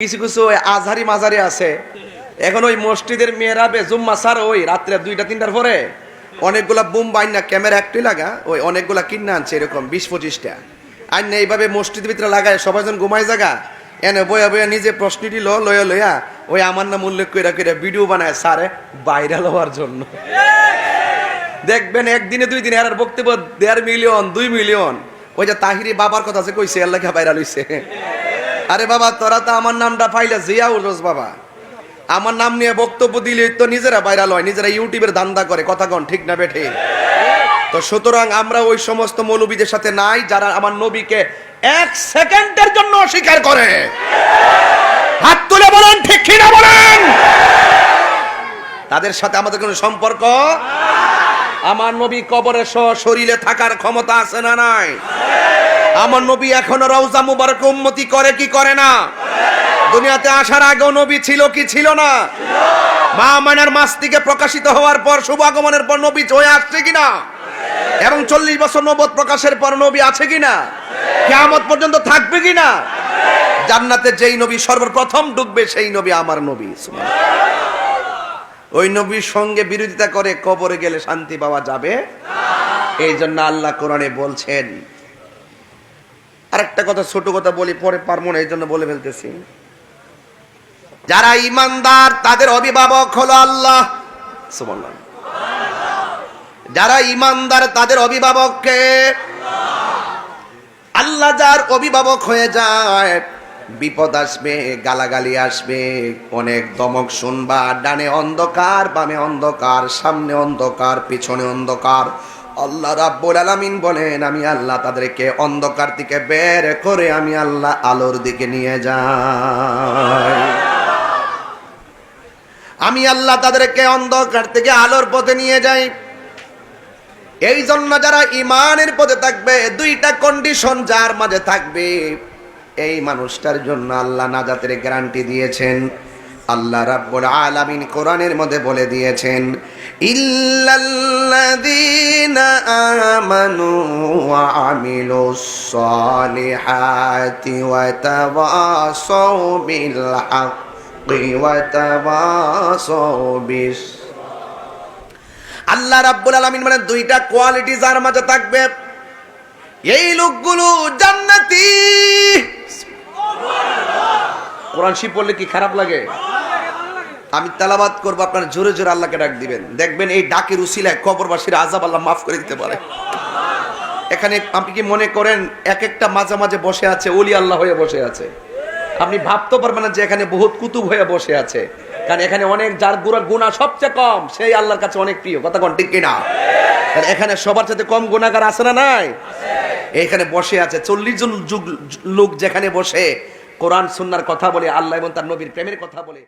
কিছু কিছু আজহারি মাঝারি আছে। এখন ওই মসজিদের মেয়েরা বে জুম্মা সার ওই রাত্রে দুইটা, তিনটার পরে অনেকগুলা বুম বাইন না, ক্যামেরা একটাই লাগা, ওই অনেকগুলা কিনে আনছে এরকম, বিশ পঁচিশটা। আর না, এইভাবে মসজিদের ভিতরে লাগায়, সবাই যখন ঘুমাই জায়গা এনে বয়া বয়া নিজে প্রশ্নটি লো লয়া লয়া, ওই আমার নাম উল্লেখ করে করে ভিডিও বানায় সারে ভাইরাল হওয়ার জন্য। দেখবেন একদিনে দুই দিনে আর বক্তব্য দেড় মিলিয়ন দুই মিলিয়ন ওই যে তাহিরি বাবার কথা যে কইছে আল্লাহ ভাইরাল হইছে। আরে বাবা, তোরা তো আমার নামটা পাইলে জিয়া উরস বাবা। আমার নাম নিয়ে বক্তব্য দিলে তো নিজেরা ভাইরাল হয়, নিজেরা ইউটিউবের দান্দা করে, কথা কন, ঠিক না বেঠে? তো সুতরাং আমরা ওই সমস্ত মৌলবীদের সাথে নাই, যারা আমার নবীকে এক সেকেন্ডের জন্য অস্বীকার করে। হাত তুলে বলেন, ঠিক কিনা বলেন? তাদের সাথে আমাদের কোনো সম্পর্ক? আমার নবী কবরে সহ শরীরে থাকার ক্ষমতা আছে না নাই? আমার নবী এখনও রওজা মুবারক উম্মতি করে কি করে না? দুনিয়াতে আসার আগেও নবী ছিল কি ছিল না? মা মানার মাস থেকে প্রকাশিত হওয়ার পর শুভ আগমনের পর নবী হয়ে আসছে কিনা? এবং চল্লিশ বছর নবদ প্রকাশের পর নবী আছে কিনা? কেয়ামত পর্যন্ত থাকবে কিনা? জান্নাতে যেই নবী সর্বপ্রথম ঢুকবে সেই নবী আমার নবী ওই নবীর সঙ্গে বিরোধিতা করে কবরে গেলে শান্তি পাওয়া যাবে? এই জন্য আল্লাহ কোরআনে বলছেন আরেকটা কথা, ছোট কথা বলি, পরে পারব না এই জন্য বলে ফেলতেছি। যারা ইমানদার, তাদের অভিভাবক হলো আল্লাহ। যারা ইমানদার, তাদের অভিভাবককে আল্লাহ যার অভিভাবক হয়ে যায়, বিপদ আসবে, গালাগালি আসবে, অনেক দমক শুনবা, ডানে অন্ধকার, বামে অন্ধকার, সামনে অন্ধকার, পিছনে অন্ধকার। আল্লাহ রাব্বুল আলামিন বলেন, আমি আল্লাহ তাদেরকে অন্ধকার থেকে বের করে আমি আল্লাহ আলোর দিকে নিয়ে যাই। আমি আল্লাহ তাদেরকে অন্ধকার থেকে আলোর পথে নিয়ে যাই। এই জন্য যারা ইমানের পথে থাকবে, দুইটা কন্ডিশন যার মাঝে থাকবে। এই মানুষটার জন্য আল্লাহ নাজাতের গ্যারান্টি দিয়েছেন। আল্লাহ রাব্বুল আলামিন কোরআনের মধ্যে বলে দিয়েছেন, ইল্লাল্লাযীনা আমানু ওয়া আমিলুস সালিহাতি ওয়া তাওয়াসাউ বিল হাক্কি ওয়া তাওয়াসাউ বিস আল্লাহ রাব্বুল আলামিন মানে দুইটা কোয়ালিটি যার মাঝে থাকবে, এই লোকগুলো জান্নাতি। কোরআন শিব পড়লে কি খারাপ লাগে? আমি তালাবাদ করব, আপনার জোরে জোরে আল্লাহকে ডাক দিবেন। দেখবেন এই ডাকের উসিলায় কবরবাসীর আজাব আল্লাহ মাফ করে দিতে পারে। এখানে আপনি কি মনে করেন এক একটা মাঝে মাঝে বসে আছে, ওলি আল্লাহ হয়ে বসে আছে? আপনি ভাবতে পারবেন না যে এখানে বহুত কুতুব হয়ে বসে আছে। কারণ এখানে অনেক, যার গুণা গুণা সবচেয়ে কম, সেই আল্লাহর কাছে অনেক প্রিয়। কথা কোন ঠিক কিনা কারণ এখানে সবার সাথে কম গুণাগার আছে না নাই? এখানে বসে আছে চল্লিশ জন যুগ, লোক যেখানে বসে, কোরআন, সুন্নার কথা বলে, আল্লাহ এবং তার নবীর প্রেমের কথা বলে।